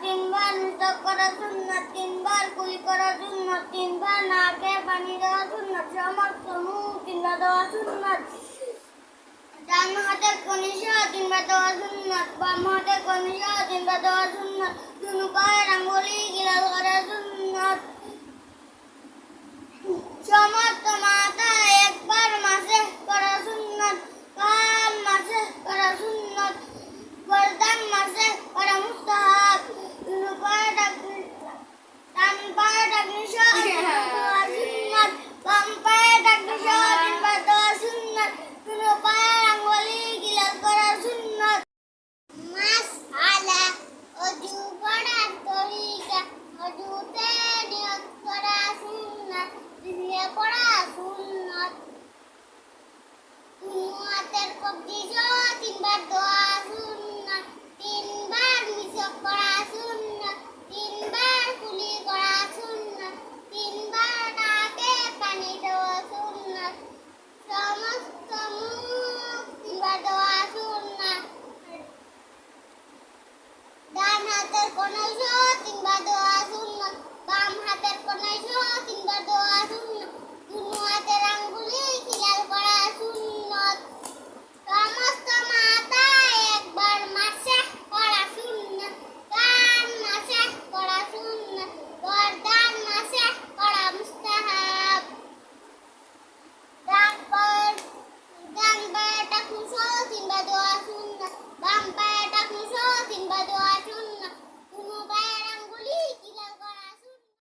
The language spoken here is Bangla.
তিনবার নিস্তক করা সুন্নাত তিনবার কুলি করা সুন্নাত তিনবার নাকে পানি দেওয়া সুন্নাত সমস্ত মুখ তিনবার দেওয়া সুন্নাত ডান হাতে কনি তিনবার দেওয়া সুন্নাত বাম হাতে কনি তিনবার দেওয়া সুন্নাত দুনু পায়ের পড়া সুন্নত তিনবার দোয়া।